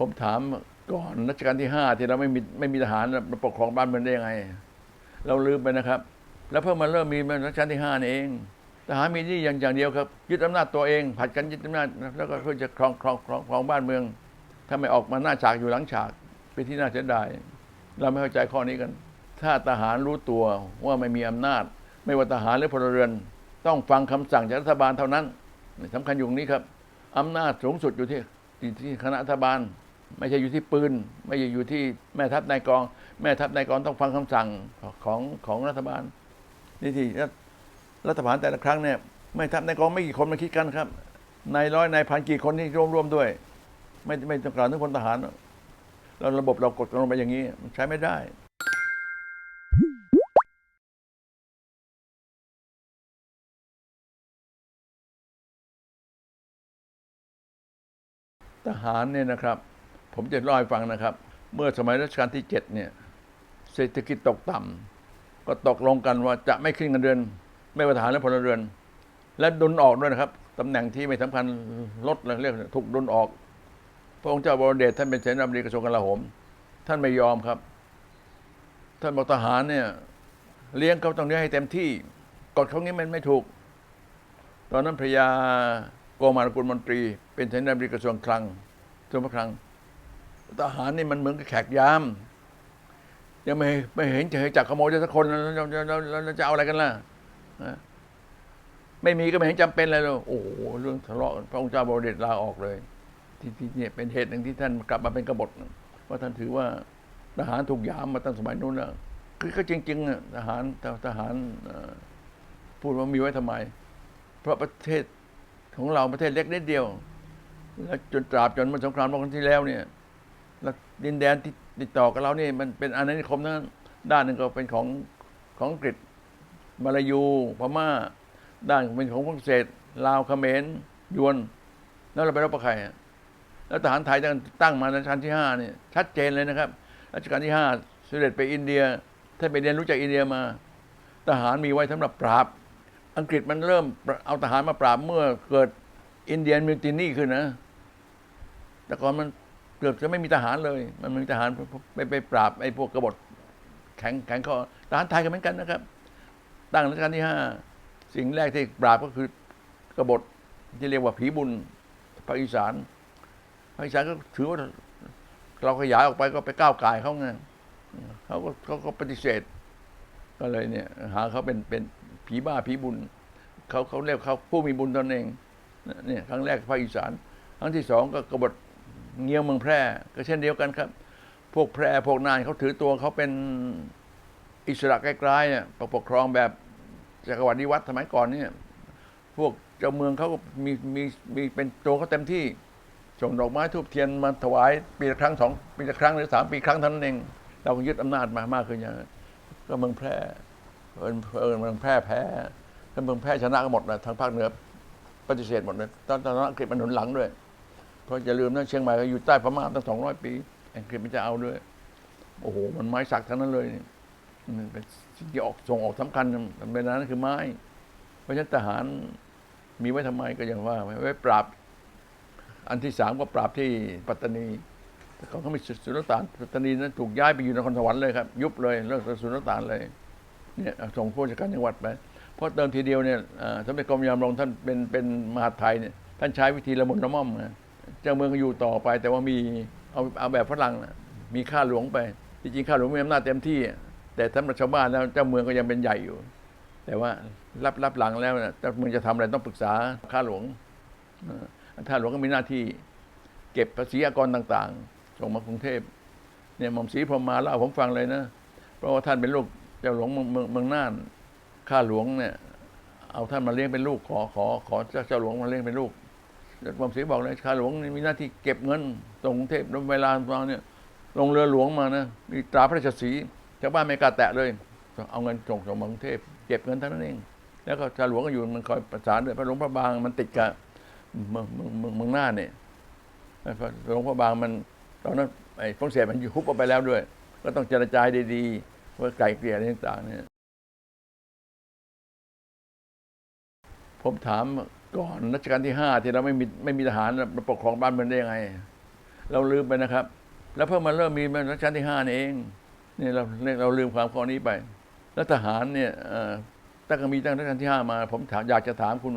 ผมถามก่อนรัชกาลที่ห้าที่เราไม่มีไม่มีทหารเราปกครองบ้านเมืองได้ยังไง เราลืมไปนะครับ แล้วเพิ่งมาเริ่มมีมารัชกาลที่ห้านี่เองทหารมีที่อย่างอย่างเดียวครับยึดอำนาจตัวเองผัดกันยึดอำนาจแล้วก็เพื่อจะครองครองครองครองบ้านเมือง ถ้าไม่ออกมาหน้าฉากอยู่หลังฉากเป็นที่น่าเสียดายเราไม่เข้าใจข้อนี้กัน ถ้าทหารรู้ตัวว่าไม่มีอำนาจ ไม่ว่าทหารหรือพลเรือน ต้องฟังคำสั่งจากรัฐบาลเท่านั้นสำคัญอยู่ตรงนี้ครับอำนาจสูงสุดอยู่ที่ที่คณะรัฐบาล ไม่ใช่อยู่ที่ปืน ไม่ใช่อยู่ที่แม่ทัพนายกอง แม่ทัพนายกองต้องฟังคำสั่งของของรัฐบาลนี่ที่รัฐรัฐบาลแต่ละครั้งเนี่ยแม่ทัพนายกองไม่กี่คนมาคิดกันครับนายร้อยนายพันกี่คนที่ร่วมร่วมด้วย ไม่ไม่ต้องกล่าวถึงพลทหารเราระบบเรากดกันลงไปอย่างนี้มันใช้ไม่ได้ทหารเนี่ยนะครับ ผมจะเล่าให้ฟังนะครับ เมื่อสมัยรัชกาลที่เจ็ดเนี่ย เศรษฐกิจตกต่ำก็ตกลงกันว่าจะไม่ขึ้นเงินเดือน ไม่ว่าทารและพลเรือน และดุลออกด้วยนะครับตำแหน่งที่ไม่สำคัญลดเลยเรียกถูกดุลออก พระองค์เจ้าบรเดชท่านเป็นเสนาบดีกระทรวงกลาโหม ท่านไม่ยอมครับ ท่านบอกทหารเนี่ย เลี้ยงเขาตรงนี้ให้เต็มที่กฎเขางี้มันไม่ถูก ตอนนั้นพระยาโกมารกุลมนตรี เป็นเสนาบดีกระทรวงคลังกระทรวงพระคลัง ทหารนี่มันเหมือนกับแขกยาม ยังไม่ไม่เห็นจะเห็นจับขโมยสักคนแล้วจะเอาอะไรกันล่ะไม่มีก็ไม่เห็นจำเป็นเลยเลยโอ้โหเรื่องทะเลาะพระองค์เจ้าบรมเดชลาออกเลย ที่ที่เนี่ยเป็นเหตุหนึ่งที่ท่านกลับมาเป็นกบฏว่าท่านถือว่าทหารถูกยามมาตั้งสมัยนู้นแล้วคือก็จริงๆอะทหารทหารพูดว่ามีไว้ทำไม เพราะประเทศของเราประเทศเล็กนิดเดียว แล้วจนตราบจนมันสงครามโลกครั้งที่แล้วเนี่ย ดินแดนที่ติดต่อกับเรานี่มันเป็นอาณานิคมทั้งนั้นด้านหนึ่งก็เป็นของของอังกฤษมาลายูพม่า ด้านเป็นของฝรั่งเศสลาวเขมรยวน แล้วเราไปรบกับใครแล้วทหารไทยตั้งตั้งมาในรัชกาลที่ห้าเนี่ยชัดเจนเลยนะครับรัชกาลที่ห้าเสด็จไปอินเดียท่านไปเรียนรู้จากอินเดียมา ทหารมีไว้สำหรับปราบ อังกฤษมันเริ่มเอาทหารมาปราบเมื่อเกิดอินเดียนมิวตินี่ขึ้นนะ แต่ก่อนมัน เกือบจะไม่มีทหารเลย มันมีทหารไปไปปราบไอ้พวกกบฏแข็งแข็งข้อทหารไทยก็เหมือนกันนะครับ ตั้งรัชกาลที่ห้าสิ่งแรกที่ปราบก็คือกบฏที่เรียกว่าผีบุญภาคอีสานภาคอีสานก็ถือว่าเราขยายออกไปก็ไปก้าวไก่เขาไงเขาก็เขาก็ปฏิเสธ ก็เลยเนี่ย หาเขาเป็นเป็นผีบ้าผีบุญเขาเขาเรียกเขาผู้มีบุญตนเองเนี่ยครั้งแรกภาคอีสานครั้งที่สองก็กบฏ เงี้ยวเมืองแพร่ ก็เช่นเดียวกันครับ พวกแพร่พวกนานเขาถือตัวเขาเป็นอิสระใกล้ๆเนี่ยปกครองแบบจักรวรรดิวัฒน์สมัยก่อนเนี่ย พวกเจ้าเมืองเขาก็มีมีมีเป็นตัวเขาเต็มที่ส่งดอกไม้ทูบเทียนมาถวายปีละครั้งสองปีละครั้งหรือสามปีครั้งเท่านั้นเองเรายึดอำนาจมามากขึ้นอย่างก็เมืองแพร่เออเออเมืองแพร่แพ้ถ้าเมืองแพร่ชนะก็หมดนะทางภาคเหนือปฏิเสธหมดเลยตอนตอนนั้นอังกฤษมันหนุนหลังด้วย เพราะอย่าลืมนะเชียงใหม่ก็อยู่ใต้พม่าตั้งสองร้อยปีอังกฤษมันจะเอาด้วย โอ้โห มันไม้สักทั้งนั้นเลยนี่มันเป็นสิ่งที่ออกส่งออกสำคัญมันเป็นนั้นคือไม้ เพราะฉะนั้นทหารมีไว้ทำไมก็อย่างว่าไว้ปราบ อันที่สามก็ปราบที่ปัตตานีแต่เขาเขามีสุลต่านปัตตานีนั้นถูกย้ายไปอยู่นครสวรรค์เลยครับ ยุบเลยเลิกสุลต่านเลยเนี่ยส่งผู้จัดการจังหวัดไปเพราะเติมทีเดียวเนี่ยสมเด็จกรมยามรงท่านเป็นเป็นมหาดไทยเนี่ยท่านใช้วิธีละมุนละม่อมนะ เจ้าเมืองก็อยู่ต่อไป แต่ว่ามีเอาเอาแบบฝรั่งนะมีข้าหลวงไปจริงๆข้าหลวงมีอำนาจเต็มที่ แต่สำหรับชาวบ้านแล้วเจ้าเมืองก็ยังเป็นใหญ่อยู่ แต่ว่ารับรับหลังแล้วนะเจ้าเมืองจะทำอะไรต้องปรึกษาข้าหลวงอ่าข้าหลวงก็มีหน้าที่ เก็บภาษีอากรต่างๆส่งมากรุงเทพเนี่ยหม่อมศรีพรมมาเล่าผมฟังเลยนะเพราะว่าท่านเป็นลูกเจ้าหลวงเมืองเมืองน่านข้าหลวงเนี่ยเอาท่านมาเลี้ยงเป็นลูกขอขอขอเจ้าเจ้าหลวงมาเลี้ยงเป็นลูก แล้วหม่อมศรีบอกเลยข้าหลวงนี่มีหน้าที่เก็บเงินส่งกรุงเทพแล้วเวลามาเนี่ยลงเรือหลวงมานะมีตราพระราชสีชาวบ้านไม่กล้าแตะเลย เอาเงินส่งส่งมากรุงเทพเก็บเงินเท่านั้นเอง แล้วก็ชาหลวงก็อยู่มันคอยประสานด้วยพระหลวงพระบางมันติดกับเมืองเมืองเมืองเมืองน่าเนี่ยพระหลวงพระบางมันตอนนั้นไอ้ฝรั่งเศสมันอยู่คุบเอาไปแล้วด้วย ก็ต้องเจรจาดีๆเพื่อไกลเกลี่ยอะไรต่างๆเนี่ยผมถาม ก่อนรัชกาลที่ห้าที่เราไม่มีไม่มีทหารเราปกครองบ้านเมืองได้ยังไง เราลืมไปนะครับ แล้วเพิ่งมาเริ่มมีมรัชกาลที่ห้านี่เองนี่เราเราลืมความข้อนี้ไป แล้วทหารเนี่ยตั้งแต่มีตั้งรัชกาลที่ห้ามา ผมถามอยากจะถามคุณ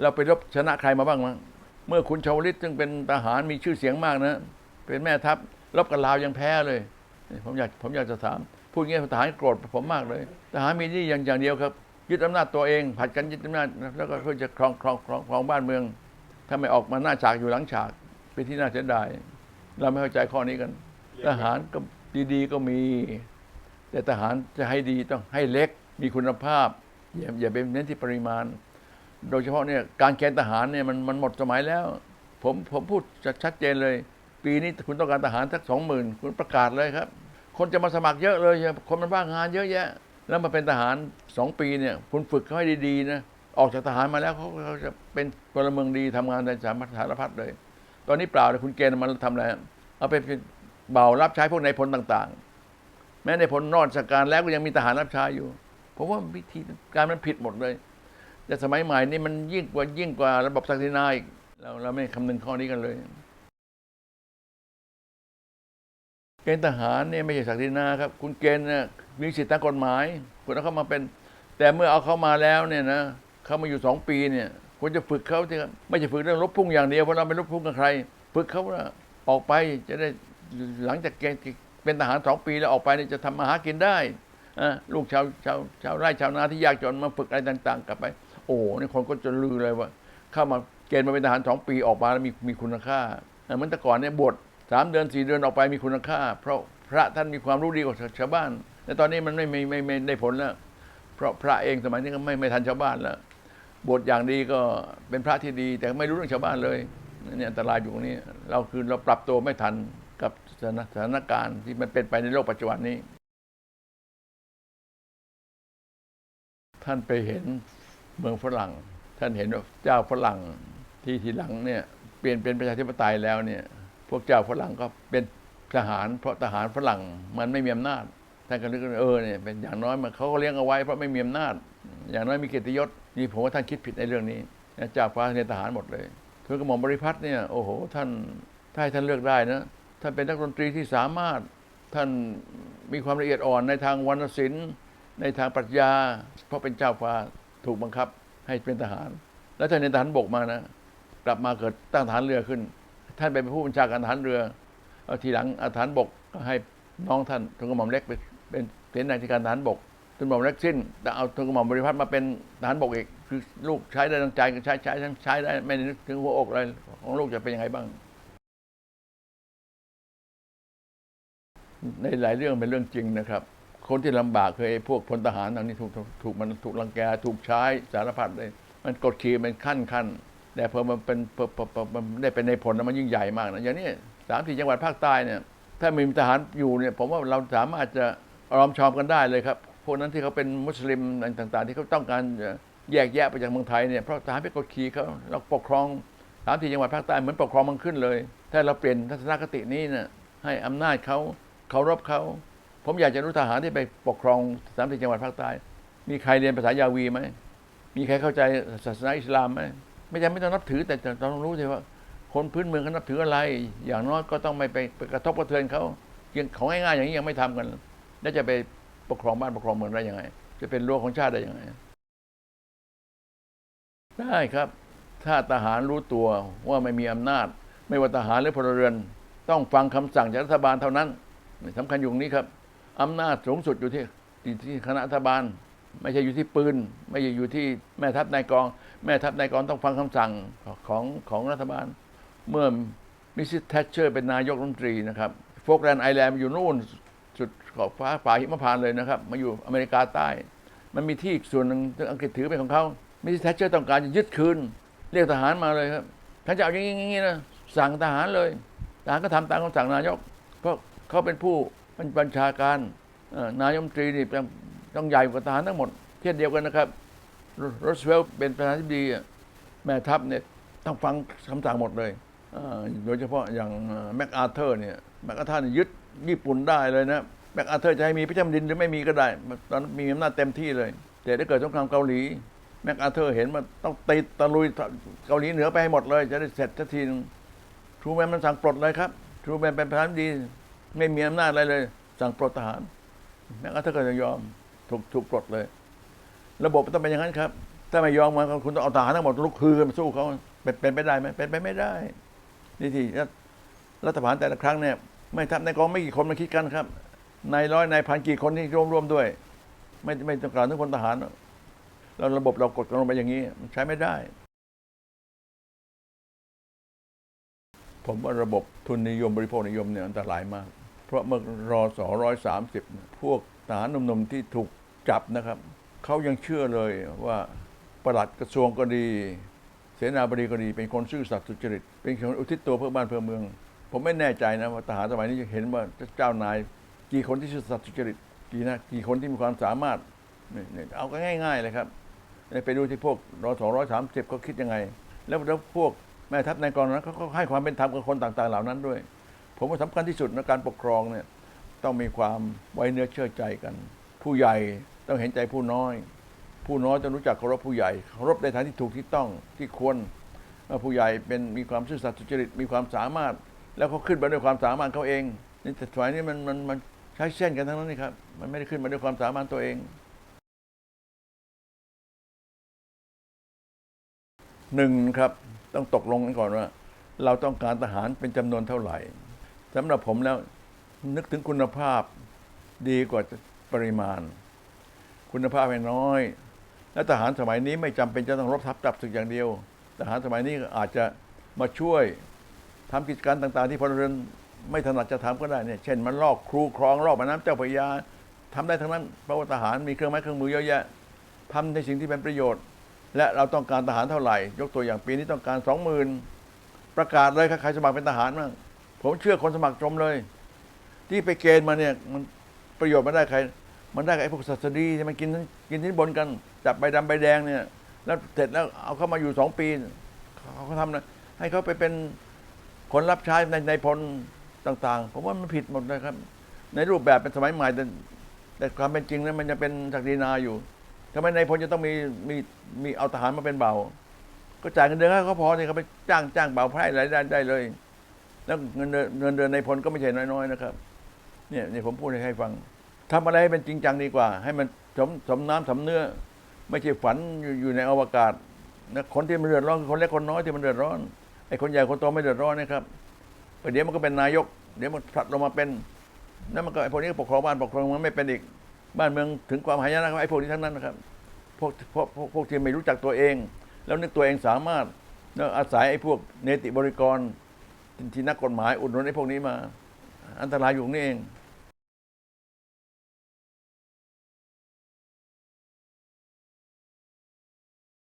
เราไปรบชนะใครมาบ้างมั้งเมื่อคุณชาวลิตซึ่งเป็นทหารมีชื่อเสียงมากนะ เป็นแม่ทัพรบกับลาวยังแพ้เลยนี่ผมอยากผมอยากจะถามพูดงี้ทหารโกรธผมมากเลยทหารมีนี่อย่างอย่างเดียวครับ ยึดอำนาจตัวเองผัดกันยึดอำนาจแล้วก็เพื่อจะครองครองครองครองบ้านเมือง ถ้าไม่ออกมาหน้าฉากอยู่หลังฉากเป็นที่น่าเสียดายเราไม่เข้าใจข้อนี้กันทหารก็ดีๆก็มี แต่ทหารจะให้ดีต้องให้เล็กมีคุณภาพ อย่าอย่าไปเน้นที่ปริมาณ โดยเฉพาะเนี่ยการเกณฑ์ทหารเนี่ยมันมันหมดสมัยแล้ว ผมผมพูดชัดเจนเลย ปีนี้คุณต้องการทหารสักสองหมื่นคุณประกาศเลยครับ คนจะมาสมัครเยอะเลย คนมันว่างงานเยอะแยะ แล้วมาเป็นทหารสองปีเนี่ยคุณฝึกเขาให้ดีๆนะออกจากทหารมาแล้วเขาเขาจะเป็นพลเมืองดีทำงานในสารสารพัดเลย ตอนนี้เปล่าเลยคุณเกณฑ์มันทำอะไรเอาไปเป็นเบารับใช้พวกนายพลต่าง ๆ แม้ในพลนอกจากการแล้วก็ยังมีทหารรับใช้อยู่ผมว่าวิธีการมันผิดหมดเลย แต่สมัยใหม่นี่มันยิ่งกว่ายิ่งกว่าระบบศักดินาอีกเราเราไม่คำนึงข้อนี้กันเลยเกณฑ์ทหารเนี่ยไม่ใช่ศักดินาครับ คุณเกณฑ์เนี่ย มีสิทธิตามกฎหมายคุณเอาเข้ามาเป็น แต่เมื่อเอาเข้ามาแล้วเนี่ยนะเขามาอยู่สองปีเนี่ยคุณจะฝึกเขาที่ไม่ใช่ฝึกเรื่องรบพุ่งอย่างเดียวเพราะเราไม่รบพุ่งกับใคร ฝึกเขาว่าออกไปจะได้หลังจากเกณฑ์เป็นทหารสองปีแล้วออกไปเนี่ยจะทำมาหากินได้อลูกชาวชาวชาวไร่ชาวนาที่ยากจนมาฝึกอะไรต่าง ๆ กลับไป โอ้นี่คนก็จะลือเลยว่า เข้ามาเกณฑ์มาเป็นทหารสองปีออกมาแล้วมีมีคุณค่าเหมือนแต่ก่อนเนี่ยบวชสามเดือนสี่เดือนออกไปมีคุณค่า เพราะพระท่านมีความรู้ดีกว่าชาวบ้าน แต่ตอนนี้มันไม่ไม่ไม่ได้ผลแล้ว เพราะพระเองสมัยนี้ก็ไม่ไม่ทันชาวบ้านแล้วบทอย่างดีก็เป็นพระที่ดี แต่ไม่รู้เรื่องชาวบ้านเลยเนี่ยอันตรายอยู่ตรงนี้ เราคือเราปรับตัวไม่ทันกับสถานสถานการณ์ที่มันเป็นไปในโลกปัจจุบันนี้ ท่านไปเห็นเมืองฝรั่ง ท่านเห็นว่าเจ้าฝรั่งที่ทีหลังเนี่ยเปลี่ยนเป็นประชาธิปไตยแล้วเนี่ย พวกเจ้าฝรั่งก็เป็นทหาร เพราะทหารฝรั่งมันไม่มีอำนาจ ท่านก็นึกว่าเออเนี่ยเป็นอย่างน้อยมันเขาก็เลี้ยงเอาไว้เพราะไม่มีอำนาจ อย่างน้อยมีเกียรติยศนี่ผมว่าท่านคิดผิดในเรื่องนี้เจ้าฟ้าในทหารหมดเลยคือกระหม่อมบริพัตรเนี่ยโอ้โห ท่านถ้าให้ท่านเลือกได้นะท่านเป็นนักดนตรีที่สามารถท่านมีความละเอียดอ่อนในทางวรรณศิลป์ในทางปรัชญา เพราะเป็นเจ้าฟ้าถูกบังคับให้เป็นทหาร แล้วท่านเป็นทหารบกมานะ กลับมาเกิดตั้งทหารเรือขึ้น ท่านเป็นผู้บัญชาการทหารเรือเอาทีหลังอาทหารบกก็ให้น้องท่านทุนกระหม่อมเล็กไป เป็นเสนาธิการทหารบกทุนหม่อมเล็กสิ้นแต่เอาทุนกระหม่อมบริพัตรมาเป็นทหารบกอีกคือลูกใช้ได้ทั้งใจก็ใช้ใช้ทั้งใช้ได้ไม่ได้นึกถึงหัวอกเลยของลูกจะเป็นยังไงบ้าง ในหลายเรื่องเป็นเรื่องจริงนะครับ คนที่ลำบากคือไอ้พวกพลทหารทางนี้ถูกถูกมันถูกรังแกถูกใช้สารพัดเลยมันกดขี่เป็นขั้นขั้นแต่พอมันเป็นพอพอพอมันได้เป็นในผลมันยิ่งใหญ่มากนะอย่างนี้สามสี่จังหวัดภาคใต้เนี่ยถ้ามีทหารอยู่เนี่ยผมว่าเราสามารถจะ รอมชอมกันได้เลยครับพวกนั้นที่เขาเป็นมุสลิมต่าง ๆ ที่เขาต้องการแยกแยะไปจากเมืองไทยเนี่ยเพราะทหารไปกดขี่เขาเราปกครองสามสี่จังหวัดภาคใต้เหมือนปกครองมันขึ้นเลย ถ้าเราเปลี่ยนทัศนคตินี้เนี่ยให้อำนาจเขาเคารพเขาผมอยากจะรู้ทหารที่ไปปกครองสามสี่จังหวัดภาคใต้ มีใครเรียนภาษายาวีไหมมีใครเข้าใจศาสนาอิสลามไหมไม่จำไม่ต้องนับถือแต่ต้องรู้สิว่า คนพื้นเมืองเขานับถืออะไร อย่างน้อยก็ต้องไม่ไปกระทบกระเทือนเขายังของง่ายๆอย่างนี้ยังไม่ทำกัน แล้วจะไปปกครองบ้านปกครองเมืองได้ยังไง จะเป็นรั้วของชาติได้ยังไง ได้ครับ ถ้าทหารรู้ตัวว่าไม่มีอำนาจ ไม่ว่าทหารหรือพลเรือน ต้องฟังคำสั่งจากรัฐบาลเท่านั้นสำคัญอยู่ตรงนี้ครับอำนาจสูงสุดอยู่ที่ที่ที่คณะรัฐบาล ไม่ใช่อยู่ที่ปืน ไม่ใช่อยู่ที่แม่ทัพนายกอง แม่ทัพนายกองต้องฟังคำสั่งของของรัฐบาล เมื่อมิสซิสแทชเชอร์เป็นนายกรัฐมนตรีนะครับโฟกแลนด์ไอแลนด์อยู่นู่น สุดขอบฟ้าป่าหิมพานต์เลยนะครับ มาอยู่อเมริกาใต้ มันมีที่อีกส่วนหนึ่งที่อังกฤษถือเป็นของเขามิสซิสแทชเชอร์ต้องการจะยึดคืน เรียกทหารมาเลยครับท่านจะเอาอย่างนี้นะสั่งทหารเลยทหารก็ทำตามคำสั่งนายก เพราะเขาเป็นผู้บัญชาการนายมตรีนี่ต้องต้องใหญ่กว่าทหารทั้งหมดเช่นเดียวกันนะครับโรสเวลต์เป็นประธานาธิบดีแม่ทัพเนี่ยต้องฟังคำสั่งหมดเลย โดยเฉพาะอย่างแม็กอาเธอร์เนี่ยแม็กอาเธอร์เนี่ยยึด ญี่ปุ่นได้เลยนะแม็กอาเธอร์จะให้มีพระเจ้าแผ่นดินหรือไม่มีก็ได้ ตอนมีอำนาจเต็มที่เลย แต่ถ้าเกิดสงครามเกาหลีแม็กอาเธอร์เห็นมันต้องตีตะลุยเกาหลีเหนือไปให้หมดเลย จะได้เสร็จสักทีทรูแมนมันสั่งปลดเลยครับทรูแมนเป็นประธานดี ไม่มีอำนาจอะไรเลย สั่งปลดทหารแม้กระทั่งก็จะยอมถูกถูกปลดเลย ระบบมันต้องเป็นอย่างนั้นครับ ถ้าไม่ยอมมาคุณต้องเอาทหารทั้งหมดลุกคือกันมาสู้เขาเป็นเป็นไปได้ไหมเป็นไปไม่ได้นี่ที่รัฐบาลแต่ละครั้งเนี่ย ไม่ทำในกองไม่กี่คนมาคิดกันครับนายร้อยนายพันกี่คนที่ร่วมร่วมด้วย ไม่ไม่ต้องการถึงพลทหารเราระบบเรากดกันลงไปอย่างนี้มันใช้ไม่ได้ ผมว่าระบบทุนนิยมบริโภคนิยมเนี่ยอันตรายมาก เพราะเมื่อรอสอร้อยสามสิบพวกทหารหนุ่มๆที่ถูกจับนะครับเขายังเชื่อเลยว่าประหลัดกระทรวงก็ดี เสนาบดีก็ดี เป็นคนซื่อสัตย์สุจริต เป็นคนอุทิศตัวเพื่อบ้านเพื่อเมือง ผมไม่แน่ใจนะว่าทหารสมัยนี้จะเห็นว่าเจ้านาย กี่คนที่ซื่อสัตย์สุจริตกี่นะกี่คนที่มีความสามารถเนี่ยเอาก็ง่าย ๆ เลยครับไปดูที่พวกรอสองร้อยสามสิบเขาคิดยังไง แล้วแล้วพวกแม่ทัพในกองนั้นเขาก็ให้ความเป็นธรรมกับคนต่าง ๆ เหล่านั้นด้วย ผมว่าสำคัญที่สุดในการปกครองเนี่ยต้องมีความไว้เนื้อเชื่อใจกัน ผู้ใหญ่ต้องเห็นใจผู้น้อย ผู้น้อยต้องรู้จักเคารพผู้ใหญ่เคารพในทางที่ถูกที่ต้องที่ควรว่าผู้ใหญ่เป็นมีความซื่อสัตย์สุจริตมีความสามารถ แล้วเขาขึ้นมาด้วยความสามารถเขาเองนี่แต่สมัยนี้มันมันมันใช้เส้นกันทั้งนั้นนี่ครับ มันไม่ได้ขึ้นมาด้วยความสามารถตัวเอง หนึ่งครับ ต้องตกลงกันก่อนว่า เราต้องการทหารเป็นจำนวนเท่าไหร่สำหรับผมแล้วนึกถึงคุณภาพดีกว่าปริมาณ คุณภาพไม่น้อย และทหารสมัยนี้ไม่จำเป็นจะต้องรบทับจับศึกอย่างเดียว ทหารสมัยนี้อาจจะมาช่วย ทำกิจการต่าง ๆ ที่พลเรือนไม่ถนัดจะทำก็ได้เนี่ยเช่นมันลอกครูครองลอกแม่น้ำเจ้าพระยาทำได้ทั้งนั้นเพราะว่าทหารมีเครื่องไม้เครื่องมือเยอะแยะทำในสิ่งที่เป็นประโยชน์ และเราต้องการทหารเท่าไหร่ ยกตัวอย่างปีนี้ต้องการสองหมื่นประกาศเลยใครสมัครเป็นทหารบ้างผมเชื่อคนสมัครชมเลย ที่ไปเกณฑ์มาเนี่ยมันประโยชน์มันได้ใคร มันได้ไอ้พวกศัสดีที่มันกินกินที่บนกันจับใบดำใบแดงเนี่ยแล้วเสร็จแล้วเอาเข้ามาอยู่สองปีเขาทำนะให้เขาไปเป็น คนรับใช้ในในพลต่างๆ ผมว่ามันผิดหมดนะครับ ในรูปแบบเป็นสมัยใหม่แต่แต่ความเป็นจริงนั้นมันจะเป็นศักดินาอยู่ทำไมในพลจะต้องมีมีมีเอาทหารมาเป็นเบา ก็จ่ายเงินเดือนให้เขาพอเนี่ยเขาไปจ้างจ้างเบาไพร่อะไรได้ได้เลย แล้วเงินเดือนเงินเดือนในพลก็ไม่ใช่น้อยๆนะครับ เนี่ยเนี่ยผมพูดให้ฟังทำอะไรให้เป็นจริงจังดีกว่า ให้มันสมสมน้ำสมเนื้อ ไม่ใช่ฝันอยู่อยู่ในอวกาศนะคนที่มันเดือดร้อนคือคนเล็กคนน้อยที่มันเดือดร้อน ไอ้คนใหญ่คนโตไม่เดือดร้อนนะครับเดี๋ยวมันก็เป็นนายก เดี๋ยวมันผลัดลงมาเป็นนั่นมันก็ไอ้พวกนี้ปกครองบ้านปกครองเมืองไม่เป็นอีกบ้านเมืองถึงความหายนะไอ้พวกนี้ทั้งนั้นนะครับพวกพวกพวกพวกที่ไม่รู้จักตัวเอง แล้วนึกตัวเองสามารถแล้วอาศัยไอ้พวกเนติบริกรที่ที่นักกฎหมายอุดหนุนไอ้พวกนี้มา อันตรายอยู่นี่เอง